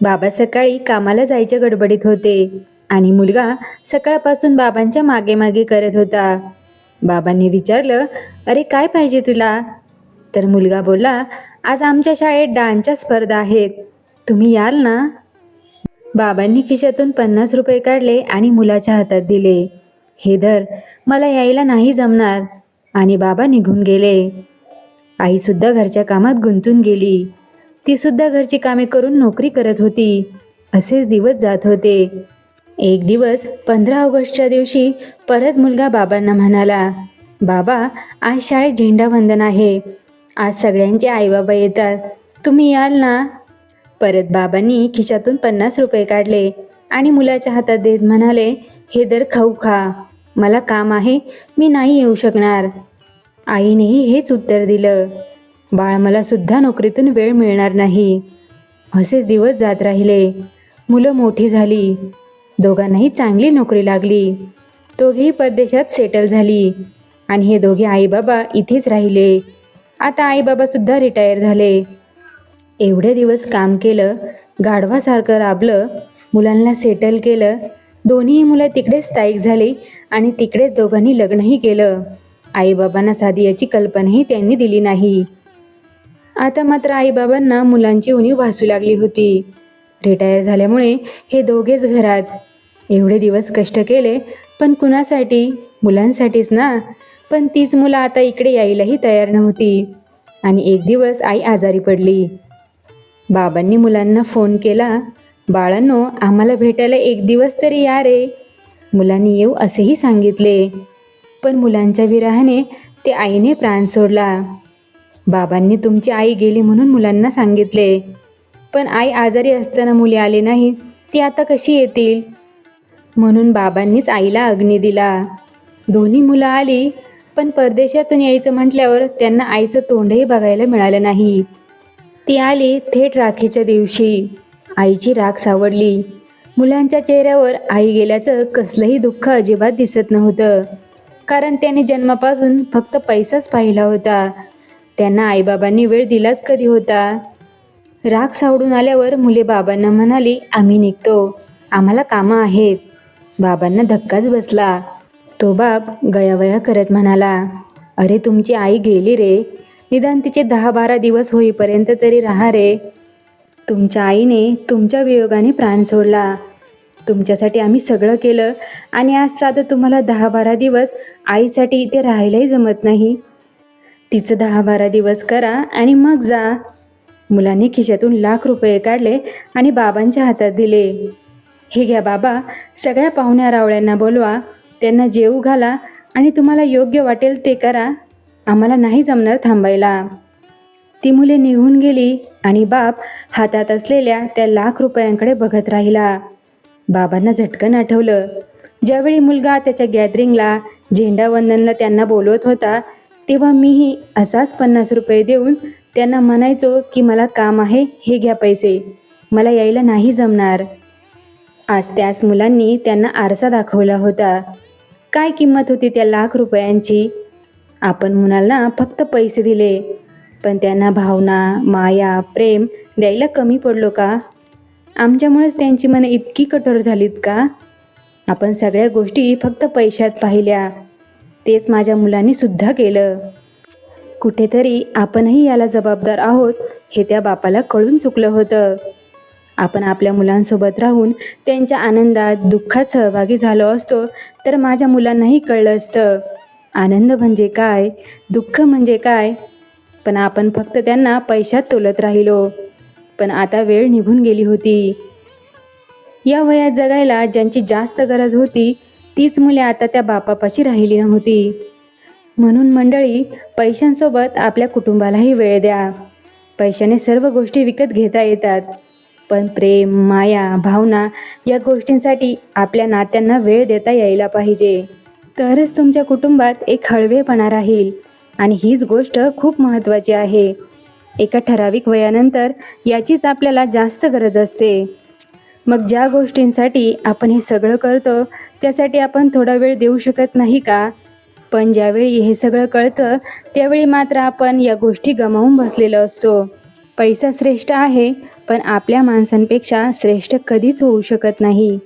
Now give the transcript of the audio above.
बाबा सकाळी कामाला जायच्या गडबडीत होते आणि मुलगा सकाळपासून बाबांच्या मागे मागे करत होता. बाबांनी विचारलं अरे काय पाहिजे तुला? तर मुलगा बोलला आज आमच्या शाळेत डान्सच्या स्पर्धा आहेत. तुम्ही याल ना? बाबांनी खिशातून पन्नास रुपये काढले आणि मुलाच्या हातात दिले. हे धर मला यायला नाही जमणार. आणि बाबा निघून गेले. आईसुद्धा घरच्या कामात गुंतून गेली. ती सुद्धा घरची कामे करून नोकरी करत होती. असेच दिवस जात होते. एक दिवस पंधरा ऑगस्टच्या दिवशी परत मुलगा बाबांना म्हणाला बाबा आज शाळेत झेंडावंदन आहे. आज सगळ्यांचे आईबाबा येतात. तुम्ही याल ना? परत बाबांनी खिशातून पन्नास रुपये काढले आणि मुलाच्या हातात देत म्हणाले हे दर खाऊ खा. मला काम आहे. मी नाही येऊ शकणार. आईनेही हेच उत्तर दिलं. बाळ मला सुद्धा नोकरीतून वेळ मिळणार नाही. असेच दिवस जात राहिले. मुलं मोठी झाली. दोघांनाही चांगली नोकरी लागली. दोघेही परदेशात सेटल झाली. आणि हे दोघे आईबाबा इथेच राहिले. आता आईबाबासुद्धा रिटायर झाले. एवढे दिवस काम केलं गाढवासारखं राबलं मुलांना सेटल केलं दोन्ही मुलं तिकडेच स्थायिक झाली आणि तिकडेच दोघांनी लग्नही केलं. आईबाबांना साधी याची कल्पनाही त्यांनी दिली नाही. आता मात्र आईबाबांना मुलांची उणीव भासू लागली होती. रिटायर झाल्यामुळे हे दोघेच घरात. एवढे दिवस कष्ट केले पण कुणासाठी? मुलांसाठीच ना? पण तीच मुलं आता इकडे यायलाही तयार नव्हती. आणि एक दिवस आई आजारी पडली. बाबांनी मुलांना फोन केला बाळांनो आम्हाला भेटायला एक दिवस तरी या रे. मुलांनी येऊ असेही सांगितले. पण मुलांच्या विरहाने ते आईने प्राण सोडला. बाबांनी तुमची आई गेली म्हणून मुलांना सांगितले. पण आई आजारी असताना मुले आले नाही ती आता कशी येतील? म्हणून बाबांनीच आईला अग्नी दिला. दोन्ही मुलं आली पण परदेशातून यायचं म्हटल्यावर त्यांना आईचं तोंडही बघायला मिळालं नाही. ती आली थेट राखीच्या दिवशी. आईची राख सावडली. मुलांच्या चेहऱ्यावर आई गेल्याचं कसलंही दुःख अजिबात दिसत नव्हतं. कारण त्याने जन्मापासून फक्त पैसाच पाहिला होता. त्यांना आईबाबांनी वेळ दिलाच कधी होता? राग सावडून आल्यावर मुले बाबांना म्हणाली आम्ही निघतो. आम्हाला कामं आहेत. बाबांना धक्काच बसला. तो बाप गयावया करत म्हणाला अरे तुमची आई गेली रे. निदान तिचे दहा बारा दिवस होईपर्यंत तरी राहा रे. तुमच्या आईने तुमच्या वियोगाने प्राण सोडला. तुमच्यासाठी आम्ही सगळं केलं आणि आज साधं तुम्हाला दहा बारा दिवस आईसाठी इथे राहायलाही जमत नाही. तिचं दहा बारा दिवस करा आणि मग जा. मुलांनी खिशातून लाख रुपये काढले आणि बाबांच्या हातात दिले. हे घ्या बाबा सगळ्या पाहुण्या रावळ्यांना बोलवा. त्यांना जेवू घाला आणि तुम्हाला योग्य वाटेल ते करा. आम्हाला नाही जमणार थांबायला. ती मुले निघून गेली आणि बाप हातात असलेल्या त्या लाख रुपयांकडे बघत राहिला. बाबांना झटकन आठवलं. ज्यावेळी मुलगा त्याच्या गॅदरिंगला झेंडावंदनला त्यांना बोलवत होता तेव्हा मीही असाच पन्नास रुपये देऊन त्यांना म्हणायचो की मला काम आहे हे घ्या पैसे. मला यायला नाही जमणार. आज त्याच मुलांनी त्यांना आरसा दाखवला होता. काय किंमत होती त्या लाख रुपयांची? आपण मुलांना फक्त पैसे दिले. पण त्यांना भावना माया प्रेम द्यायला कमी पडलो का? आमच्यामुळेच त्यांची मनं इतकी कठोर झालीत का? आपण सगळ्या गोष्टी फक्त पैशात पाहिल्या. तेच माझ्या मुलांनी सुद्धा केलं. कुठेतरी आपणही याला जबाबदार आहोत हे त्या बापाला कळून चुकलं होतं. आपण आपल्या मुलांसोबत राहून त्यांच्या आनंदात दुःखात सहभागी झालो असतो तर माझ्या मुलांनाही कळलं असतं. आनंद म्हणजे काय? दुःख म्हणजे काय? पण आपण फक्त त्यांना पैशात तोलत राहिलो. पण आता वेळ निघून गेली होती. या वयात जगायला ज्यांची जास्त गरज होती तीच मुले आता त्या बापापाशी राहिली नव्हती. म्हणून मंडळी पैशांसोबत आपल्या कुटुंबालाही वेळ द्या. पैशाने सर्व गोष्टी विकत घेता येतात. पण प्रेम माया भावना या गोष्टींसाठी आपल्या नात्यांना वेळ देता यायला पाहिजे. तरच तुमच्या कुटुंबात एक हळवेपणा राहील. आणि हीच गोष्ट खूप महत्त्वाची आहे. एका ठराविक वयानंतर याचीच आपल्याला जास्त गरज असते. मग ज्या गोष्टींसाठी आपण हे सगळं करतो त्यासाठी आपण थोडा वेळ देऊ शकत नाही का? पण ज्यावेळी हे सगळं कळतं त्यावेळी मात्र आपण या गोष्टी गमावून बसलेलो असतो. पैसा श्रेष्ठ आहे पण आपल्या माणसांपेक्षा श्रेष्ठ कधीच होऊ शकत नाही.